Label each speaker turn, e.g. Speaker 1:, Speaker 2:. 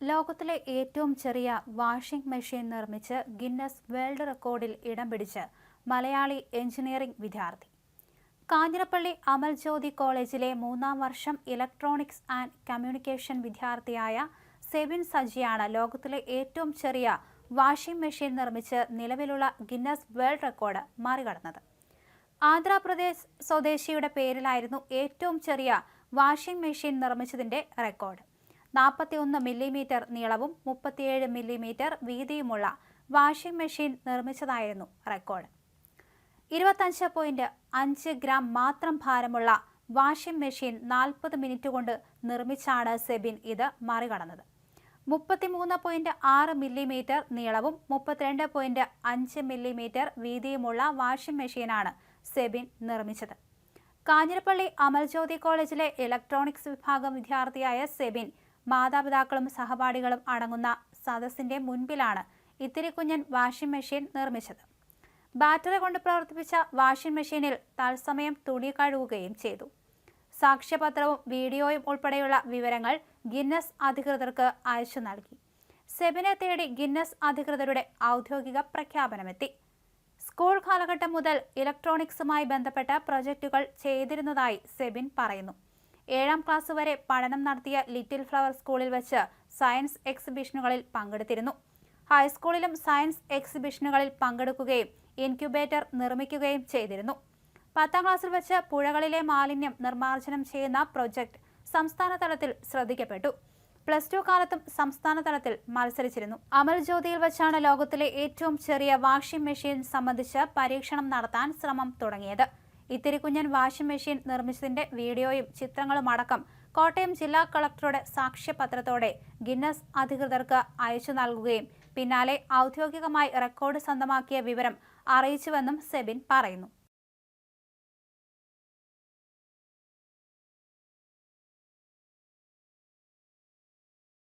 Speaker 1: ലോകത്തിലെ ഏറ്റവും ചെറിയ വാഷിംഗ് മെഷീൻ നിർമ്മിച്ച് ഗിന്നസ് വേൾഡ് റെക്കോർഡിൽ ഇടം പിടിച്ച് മലയാളി എഞ്ചിനീയറിംഗ് വിദ്യാർത്ഥി. കാഞ്ഞിരപ്പള്ളി അമൽ ജ്യോതി കോളേജിലെ മൂന്നാം വർഷം ഇലക്ട്രോണിക്സ് ആൻഡ് കമ്മ്യൂണിക്കേഷൻ വിദ്യാർത്ഥിയായ സെബിൻ സജിയാണ് ലോകത്തിലെ ഏറ്റവും ചെറിയ വാഷിംഗ് മെഷീൻ നിർമ്മിച്ച് നിലവിലുള്ള ഗിന്നസ് വേൾഡ് റെക്കോർഡ് മറികടന്നത്. ആന്ധ്രാപ്രദേശ് സ്വദേശിയുടെ പേരിലായിരുന്നു ഏറ്റവും ചെറിയ വാഷിംഗ് മെഷീൻ നിർമ്മിച്ചതിന്റെ റെക്കോർഡ്. നാൽപ്പത്തിയൊന്ന് മില്ലിമീറ്റർ നീളവും മുപ്പത്തിയേഴ് മില്ലിമീറ്റർ വീതിയുമുള്ള വാഷിംഗ് മെഷീൻ നിർമ്മിച്ചതായിരുന്നു റെക്കോർഡ്. ഇരുപത്തഞ്ച് പോയിന്റ് അഞ്ച് ഗ്രാം മാത്രം ഭാരമുള്ള വാഷിംഗ് മെഷീൻ നാൽപ്പത് മിനിറ്റ് കൊണ്ട് നിർമ്മിച്ചാണ് സെബിൻ ഇത് മറികടന്നത്. മുപ്പത്തിമൂന്ന് പോയിന്റ് ആറ് മില്ലിമീറ്റർ നീളവും മുപ്പത്തിരണ്ട് പോയിന്റ് അഞ്ച് മില്ലിമീറ്റർ വീതിയുമുള്ള വാഷിംഗ് മെഷീനാണ് സെബിൻ നിർമ്മിച്ചത്. കാഞ്ഞിരപ്പള്ളി അമൽജ്യോതി കോളേജിലെ ഇലക്ട്രോണിക്സ് വിഭാഗം വിദ്യാർത്ഥിയായ സെബിൻ മാതാപിതാക്കളും സഹപാഠികളും അടങ്ങുന്ന സദസ്സിന്റെ മുൻപിലാണ് ഇത്തിരിക്കുഞ്ഞൻ വാഷിംഗ് മെഷീൻ നിർമ്മിച്ചത്. ബാറ്ററി കൊണ്ട് പ്രവർത്തിപ്പിച്ച വാഷിംഗ് മെഷീനിൽ തത്സമയം തുണി കഴുകുകയും ചെയ്തു. സാക്ഷ്യപത്രവും വീഡിയോയും ഉൾപ്പെടെയുള്ള വിവരങ്ങൾ ഗിന്നസ് അധികൃതർക്ക് അയച്ചു നൽകി. സെബിനെ തേടി ഗിന്നസ് അധികൃതരുടെ ഔദ്യോഗിക പ്രഖ്യാപനമെത്തി. സ്കൂൾ കാലഘട്ടം മുതൽ ഇലക്ട്രോണിക്സുമായി ബന്ധപ്പെട്ട പ്രൊജക്റ്റുകൾ ചെയ്തിരുന്നതായി സെബിൻ പറയുന്നു. ഏഴാം ക്ലാസ് വരെ പഠനം നടത്തിയ ലിറ്റിൽ ഫ്ലവർ സ്കൂളിൽ വെച്ച് സയൻസ് എക്സിബിഷനുകളിൽ പങ്കെടുത്തിരുന്നു. ഹൈസ്കൂളിലും സയൻസ് എക്സിബിഷനുകളിൽ പങ്കെടുക്കുകയും ഇൻക്യുബേറ്റർ നിർമ്മിക്കുകയും ചെയ്തിരുന്നു. പത്താം ക്ലാസ്സിൽ വെച്ച് പുഴകളിലെ മാലിന്യം നിർമ്മാർജനം ചെയ്യുന്ന പ്രൊജക്ട് സംസ്ഥാന തലത്തിൽ ശ്രദ്ധിക്കപ്പെട്ടു. പ്ലസ് ടു കാലത്തും സംസ്ഥാന തലത്തിൽ മത്സരിച്ചിരുന്നു. അമൽ ജ്യോതിയിൽ വെച്ചാണ് ലോകത്തിലെ ഏറ്റവും ചെറിയ വാഷിംഗ് മെഷീൻ സംബന്ധിച്ച് പരീക്ഷണം നടത്താൻ ശ്രമം തുടങ്ങിയത്. ഇത്തിരി കുഞ്ഞൻ വാഷിംഗ് മെഷീൻ നിർമ്മിച്ചതിന്റെ വീഡിയോയും ചിത്രങ്ങളും അടക്കം കോട്ടയം ജില്ലാ കളക്ടറുടെ സാക്ഷ്യപത്രത്തോടെ ഗിന്നസ് അധികൃതർക്ക് അയച്ചു നൽകുകയും പിന്നാലെ ഔദ്യോഗികമായി റെക്കോർഡ് സ്വന്തമാക്കിയ വിവരം അറിയിച്ചുവെന്നും സെബിൻ പറയുന്നു.